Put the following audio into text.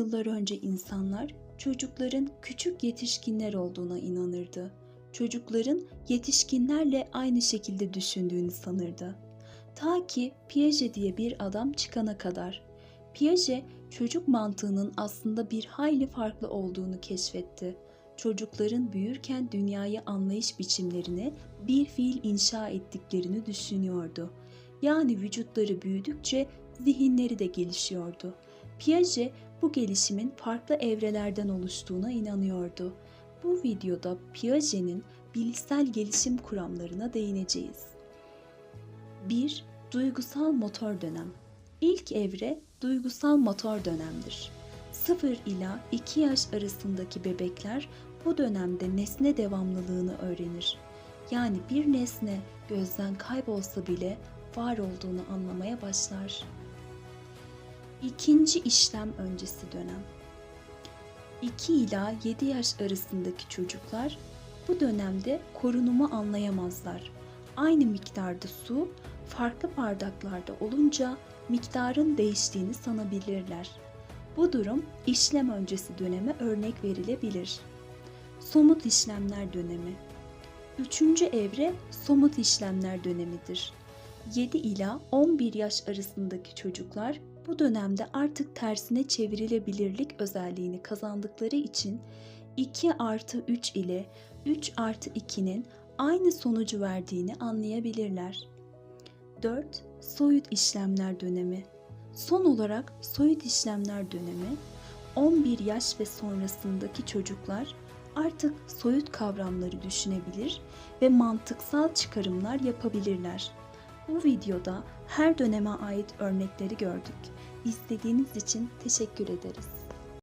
yıllar önce insanlar çocukların küçük yetişkinler olduğuna inanırdı. Çocukların yetişkinlerle aynı şekilde düşündüğünü sanırdı. Ta ki Piaget diye bir adam çıkana kadar. Piaget çocuk mantığının aslında bir hayli farklı olduğunu keşfetti. Çocukların büyürken dünyayı anlayış biçimlerini bir fiil inşa ettiklerini düşünüyordu. Yani vücutları büyüdükçe zihinleri de gelişiyordu. Piaget bu gelişimin farklı evrelerden oluştuğuna inanıyordu. Bu videoda Piaget'in bilişsel gelişim kuramlarına değineceğiz. 1. Duygusal motor dönem. İlk evre duygusal motor dönemdir. 0 ila 2 yaş arasındaki bebekler bu dönemde nesne devamlılığını öğrenir. Yani bir nesne gözden kaybolsa bile var olduğunu anlamaya başlar. İkinci işlem öncesi dönem. 2 ila 7 yaş arasındaki çocuklar bu dönemde korunumu anlayamazlar. Aynı miktarda su farklı bardaklarda olunca miktarın değiştiğini sanabilirler. Bu durum işlem öncesi döneme örnek verilebilir. Somut işlemler dönemi. Üçüncü evre somut işlemler dönemidir. 7 ila 11 yaş arasındaki çocuklar bu dönemde artık tersine çevrilebilirlik özelliğini kazandıkları için 2 artı 3 ile 3 artı 2'nin aynı sonucu verdiğini anlayabilirler. 4. Soyut işlemler dönemi Son olarak soyut işlemler dönemi 11 yaş ve sonrasındaki çocuklar artık soyut kavramları düşünebilir ve mantıksal çıkarımlar yapabilirler. Bu videoda her döneme ait örnekleri gördük. İzlediğiniz için teşekkür ederiz.